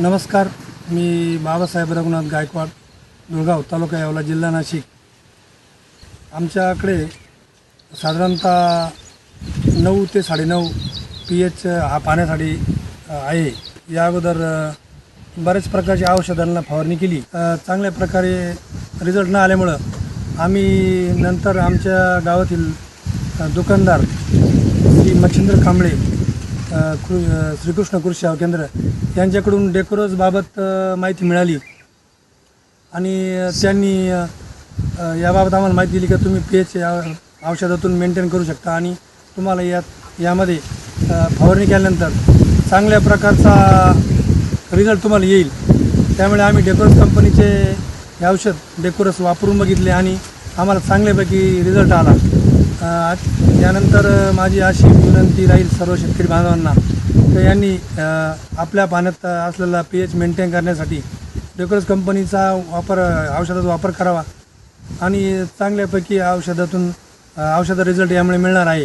नमस्कार मी बाबासाहेब रघुनाथ गायकवाड दुळगाव तालुका यावला जिल्हा नाशिक. आमच्याकडे साधारणतः नऊ ते साडेनऊ पी एच हा पाण्यासाठी आहे. या अगोदर बऱ्याच प्रकारच्या औषधांना फवारणी केली. चांगल्या प्रकारे रिझल्ट न आल्यामुळं आम्ही नंतर आमच्या गावातील दुकानदार श्री मच्छिंद्र कांबळे कृ श्रीकृष्ण कृषी सेवा केंद्र यांच्याकडून डेकोरोजबाबत माहिती मिळाली. आणि त्यांनी याबाबत आम्हाला माहिती दिली की तुम्ही पेच या औषधातून मेंटेन करू शकता आणि तुम्हाला यात यामध्ये फवारणी केल्यानंतर चांगल्या प्रकारचा रिझल्ट तुम्हाला येईल. त्यामुळे आम्ही डेकोरस कंपनीचे हे औषध डेकोरस वापरून बघितले आणि आम्हाला चांगल्यापैकी रिझल्ट आला. अ, यानंतर माझी अशी विनंती राहील सर्व शेतकरी बांधवांना तर यांनी आपल्या पाण्यात असलेला पी एच मेंटेन करण्यासाठी डेकोरस कंपनीचा वापर औषधाचा वापर करावा आणि चांगल्यापैकी औषधातून औषधा रिझल्ट यामुळे मिळणार आहे.